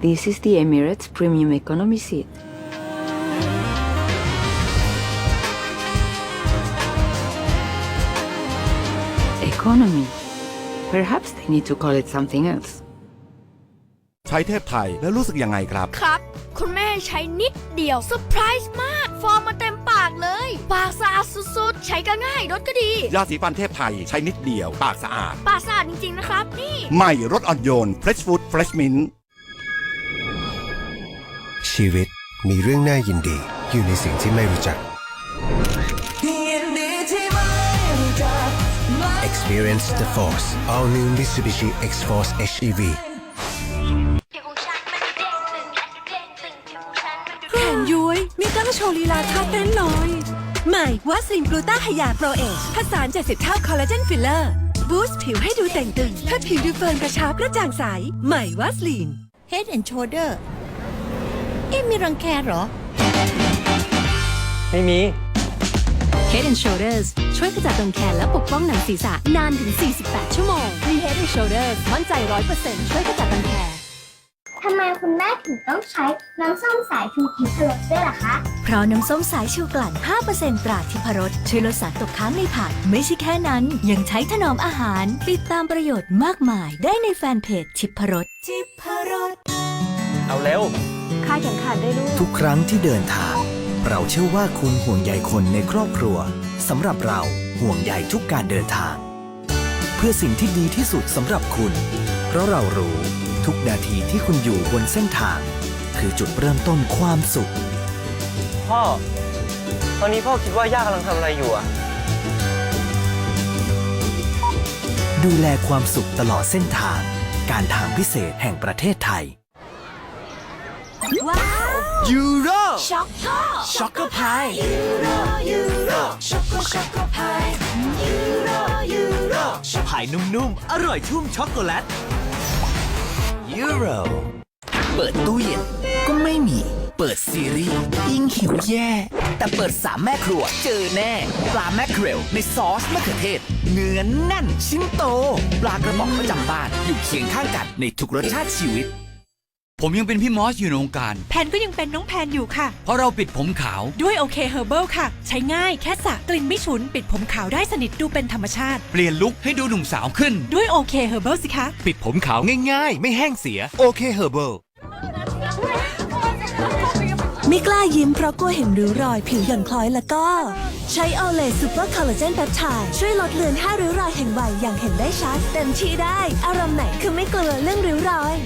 This is the Emirates Premium Economy seat. Economy. Perhaps they need to call it something else. ใช้เทพไทยแล้วรู้สึกยังไงครับ ครับ คุณแม่ใช้นิดเดียวเซอร์ไพรส์มาก ฟอร์มมาเต็มปากเลย ปากสะอาดสุดๆ ใช้ก็ง่ายรสก็ดี ยาสีฟันเทพไทยใช้นิดเดียว ปากสะอาด ปากสะอาดจริงๆนะครับ นี่ ใหม่รสอ่อนโยน Fresh Food Fresh Mint ชีวิตมีเรื่องน่ายินดี อยู่ในสิ่งที่ไม่รู้จัก Experience the Force All New Mitsubishi X-Force HEV แขนย้วยมีตั้งโชว์ลีลาท่าเต้นหน่อย ใหม่วัสลินกลูต้าไฮยาโปรเอชผสาน70 เท่าคอลลาเจนฟิลเลอร์บูสต์ผิวให้ดูแต่งตึงถ้าผิวดูเฟิร์มกระชับกระจ่างใส ใหม่วัสลิน Head and Shoulder เอ๊ะมีรังแคเหรอ ไม่มี Head and Shoulders ช่วยขจัดรังแคและปกป้องหนังศีรษะนานถึง 48 ชั่วโมงมี Head and Shoulders มั่นใจ 100%ช่วยขจัดรังแคทำไมคุณแม่ถึงต้องใช้น้ำส้มสายชูทิพย์รสด้วยล่ะคะ เพราะน้ำส้มสายชูกลั่น 5%ตราทิพรสช่วยลดสารตกค้างในผัก ไม่ใช่แค่นั้น ยังใช้ถนอมอาหาร ติดตามประโยชน์มากมายได้ในแฟนเพจทิพรสทิพรสเอาเร็ว คาแข่งขันได้ลูก ทุกครั้งที่เดินทาง เราเชื่อว่าคุณห่วงใยคนในครอบครัวสำหรับเราห่วงใยทุกการเดินทาง เพื่อสิ่งที่ดีที่สุดสำหรับคุณ เพราะเรารู้ทุกนาทีที่คุณอยู่บนเส้นทาง คือจุดเริ่มต้นความสุข พ่อ ตอนนี้พ่อคิดว่าย่ากำลังทำอะไรอยู่อะดูแลความสุขตลอดเส้นทาง การทางพิเศษแห่งประเทศไทย ว้าวยูโรช็อกโกช็อกโกพายยูโรยูโรช็อกโกช็อกโกพายยูโรยูโรพายนุ่มๆ อร่อยชุ่มช็อกโกแลตยูโรเปิดตู้เย็นก็ไม่มี เปิดซีรีส์ยิ่งหิวแย่ แต่เปิดสามแม่ครัวเจอแน่ปลาแมคเครลในซอสมะเขือเทศเนื้อแน่นชิ้นโต ปลากระป๋องประจำบ้านอยู่เคียงข้างกันในทุกรสชาติชีวิต ผมยังเป็นพี่มอสอยู่ในวงการ แพนก็ยังเป็นน้องแพนอยู่ค่ะ เพราะเราปิดผมขาว ด้วยโอเคเฮอร์เบิลค่ะ ใช้ง่ายแค่สระกลิ่นไม่ฉุน ปิดผมขาวได้สนิทดูเป็นธรรมชาติ เปลี่ยนลุคให้ดูหนุ่มสาวขึ้น ด้วยโอเคเฮอร์เบิลสิคะ ปิดผมขาวง่ายๆ ไม่แห้งเสียโอเคเฮอร์เบิลไม่กล้ายิ้มเพราะกลัวเห็นริ้วรอยผิวหย่อนคล้อยแล้วก็ ใช้โอเลซูเปอร์คอลลาเจนแปปไทด์ช่วยลดเลือน5ริ้วรอยแห่งวัยอย่างเห็นได้ชัดเต็มที่ได้ อารมณ์ไหนคือไม่กลัวเรื่องริ้วรอย